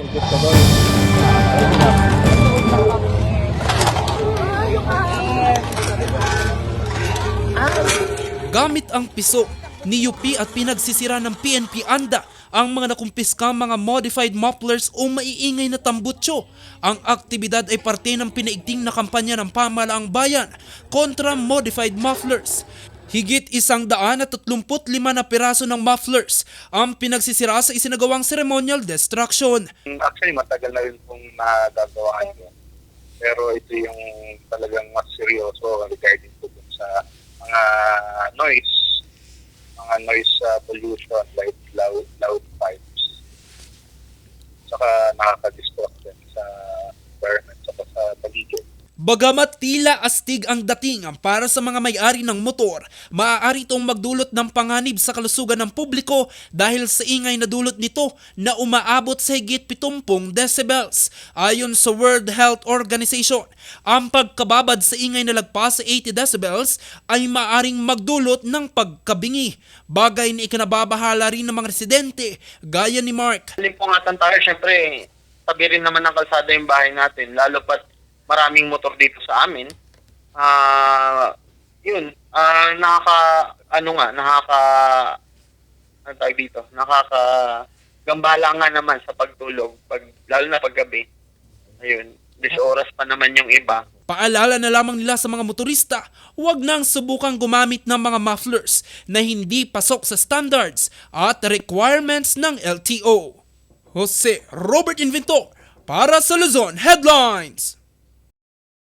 Gamit ang piso ni UP at pinagsisira ng PNP Anda ang mga nakumpiskang mga modified mufflers o maiingay na tambutso. Ang aktibidad ay parte ng pinaigting na kampanya ng pamalaang bayan kontra modified mufflers. Higit isang daan at tatlumput lima na piraso ng mufflers ang pinagsisira sa isinagawang ceremonial destruction. Actually, matagal na rin pong nagagawa yun. Pero ito yung talagang mas seryoso regarding po sa mga noise, mga noise uh, pollution like loud, loud pipes. Saka nakaka-distract Bagamat tila astig ang dating para sa mga may-ari ng motor, maaari itong magdulot ng panganib sa kalusugan ng publiko dahil sa ingay na dulot nito na umaabot sa higit 70 decibels. Ayon sa World Health Organization, ang pagkababad sa ingay na lagpas sa 80 decibels ay maaring magdulot ng pagkabingi, bagay na ikinababahala rin ng mga residente gaya ni Mark. Nga tayo, syempre, tabi rin naman ng kalsada yung bahay natin, lalo pat maraming motor dito sa amin. Ah, yun, ah nakaka, ano nga, nakaka, ano tawag dito, nakaka, gambala nga naman sa pagtulog, pag, lalo na paggabi. Ayun, 10 oras pa naman yung iba. Paalala na lamang nila sa mga motorista, huwag nang subukang gumamit ng mga mufflers na hindi pasok sa standards at requirements ng LTO. Jose Robert Inventor para sa Luzon Headlines.